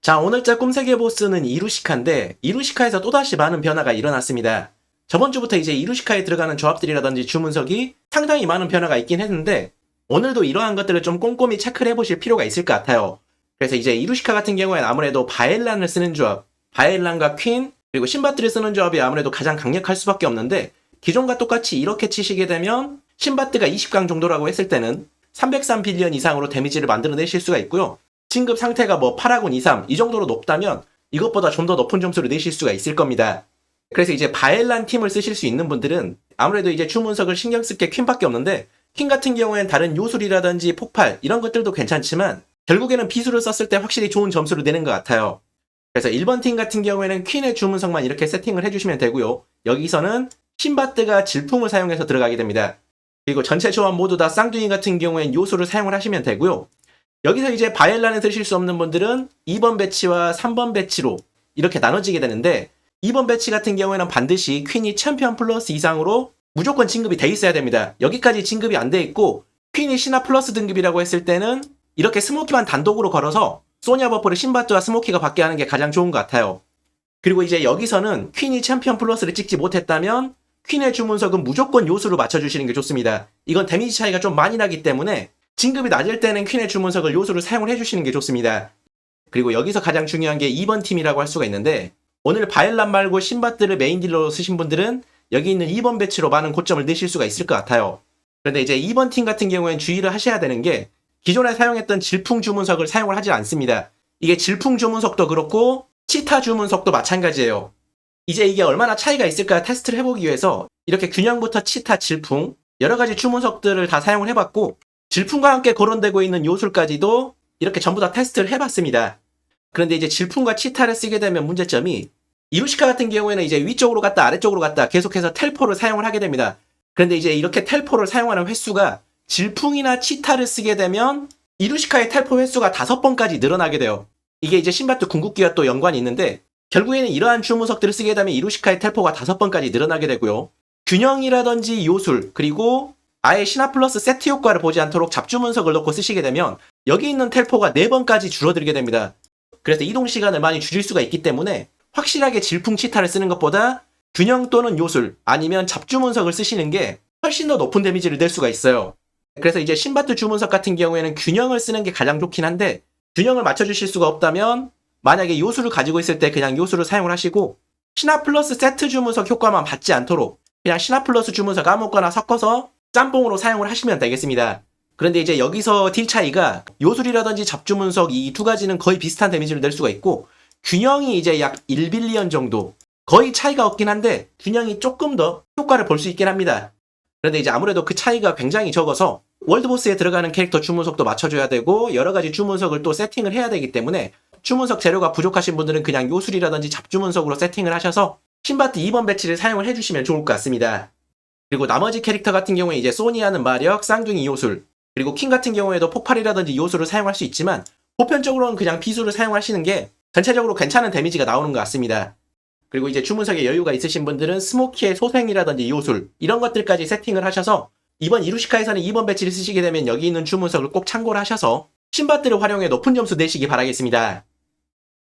자, 오늘자 꿈세계 보스는 이루시카인데, 이루시카에서 또다시 많은 변화가 일어났습니다. 저번 주부터 이제 이루시카에 들어가는 조합들이라든지 주문석이 상당히 많은 변화가 있긴 했는데, 오늘도 이러한 것들을 좀 꼼꼼히 체크를 해보실 필요가 있을 것 같아요. 그래서 이제 이루시카 같은 경우에는 아무래도 바엘란을 쓰는 조합, 바엘란과 퀸, 그리고 신바트를 쓰는 조합이 아무래도 가장 강력할 수밖에 없는데, 기존과 똑같이 이렇게 치시게 되면, 신바트가 20강 정도라고 했을 때는 303 빌리언 이상으로 데미지를 만들어내실 수가 있고요. 진급 상태가 뭐 8하군 2, 3, 이 정도로 높다면 이것보다 좀 더 높은 점수를 내실 수가 있을 겁니다. 그래서 이제 바엘란 팀을 쓰실 수 있는 분들은 아무래도 이제 주문석을 신경 쓸 게 퀸밖에 없는데 퀸 같은 경우엔 다른 요술이라든지 폭발 이런 것들도 괜찮지만 결국에는 비수를 썼을 때 확실히 좋은 점수를 내는 것 같아요. 그래서 1번 팀 같은 경우에는 퀸의 주문석만 이렇게 세팅을 해주시면 되고요. 여기서는 신바트가 질풍을 사용해서 들어가게 됩니다. 그리고 전체 조합 모두 다 쌍둥이 같은 경우엔 요소를 사용을 하시면 되고요. 여기서 이제 바엘란을 드실 수 없는 분들은 2번 배치와 3번 배치로 이렇게 나눠지게 되는데 2번 배치 같은 경우에는 반드시 퀸이 챔피언 플러스 이상으로 무조건 진급이 돼 있어야 됩니다. 여기까지 진급이 안 돼 있고 퀸이 신화 플러스 등급이라고 했을 때는 이렇게 스모키만 단독으로 걸어서 소니아 버프를 신바트와 스모키가 받게 하는 게 가장 좋은 것 같아요. 그리고 이제 여기서는 퀸이 챔피언 플러스를 찍지 못했다면 퀸의 주문석은 무조건 요수로 맞춰주시는 게 좋습니다. 이건 데미지 차이가 좀 많이 나기 때문에 진급이 낮을 때는 퀸의 주문석을 요소로 사용을 해주시는 게 좋습니다. 그리고 여기서 가장 중요한 게 2번 팀이라고 할 수가 있는데 오늘 바엘란 말고 신바트를 메인 딜러로 쓰신 분들은 여기 있는 2번 배치로 많은 고점을 내실 수가 있을 것 같아요. 그런데 이제 2번 팀 같은 경우엔 주의를 하셔야 되는 게 기존에 사용했던 질풍 주문석을 사용을 하지 않습니다. 이게 질풍 주문석도 그렇고 치타 주문석도 마찬가지예요. 이제 이게 얼마나 차이가 있을까 테스트를 해보기 위해서 이렇게 균형부터 치타, 질풍 여러 가지 주문석들을 다 사용을 해봤고 질풍과 함께 거론되고 있는 요술까지도 이렇게 전부 다 테스트를 해봤습니다. 그런데 이제 질풍과 치타를 쓰게 되면 문제점이 이루시카 같은 경우에는 이제 위쪽으로 갔다 아래쪽으로 갔다 계속해서 텔포를 사용을 하게 됩니다. 그런데 이제 이렇게 텔포를 사용하는 횟수가 질풍이나 치타를 쓰게 되면 이루시카의 텔포 횟수가 다섯 번까지 늘어나게 돼요. 이게 이제 신바트 궁극기와 또 연관이 있는데 결국에는 이러한 주무석들을 쓰게 되면 이루시카의 텔포가 다섯 번까지 늘어나게 되고요. 균형이라든지 요술 그리고 아예 신화 플러스 세트 효과를 보지 않도록 잡주 문석을 넣고 쓰시게 되면 여기 있는 텔포가 4번까지 줄어들게 됩니다. 그래서 이동 시간을 많이 줄일 수가 있기 때문에 확실하게 질풍 치타를 쓰는 것보다 균형 또는 요술 아니면 잡주 문석을 쓰시는 게 훨씬 더 높은 데미지를 낼 수가 있어요. 그래서 이제 신바트 주문석 같은 경우에는 균형을 쓰는 게 가장 좋긴 한데 균형을 맞춰주실 수가 없다면 만약에 요술을 가지고 있을 때 그냥 요술을 사용을 하시고 신화 플러스 세트 주문석 효과만 받지 않도록 그냥 신화 플러스 주문석 아무거나 섞어서 짬뽕으로 사용을 하시면 되겠습니다. 그런데 이제 여기서 딜 차이가 요술이라든지 잡주문석 이 두 가지는 거의 비슷한 데미지를 낼 수가 있고 균형이 이제 약 1빌리언 정도 거의 차이가 없긴 한데 균형이 조금 더 효과를 볼 수 있긴 합니다. 그런데 이제 아무래도 그 차이가 굉장히 적어서 월드보스에 들어가는 캐릭터 주문석도 맞춰줘야 되고 여러 가지 주문석을 또 세팅을 해야 되기 때문에 주문석 재료가 부족하신 분들은 그냥 요술이라든지 잡주문석으로 세팅을 하셔서 신바트 2번 배치를 사용을 해주시면 좋을 것 같습니다. 그리고 나머지 캐릭터 같은 경우에 이제 소니아는 마력, 쌍둥이 요술, 그리고 킹 같은 경우에도 폭발이라든지 요술을 사용할 수 있지만 보편적으로는 그냥 비수를 사용하시는 게 전체적으로 괜찮은 데미지가 나오는 것 같습니다. 그리고 이제 주문석에 여유가 있으신 분들은 스모키의 소생이라든지 요술 이런 것들까지 세팅을 하셔서 이번 이루시카에서는 2번 배치를 쓰시게 되면 여기 있는 주문석을 꼭 참고를 하셔서 신바트를 활용해 높은 점수 내시기 바라겠습니다.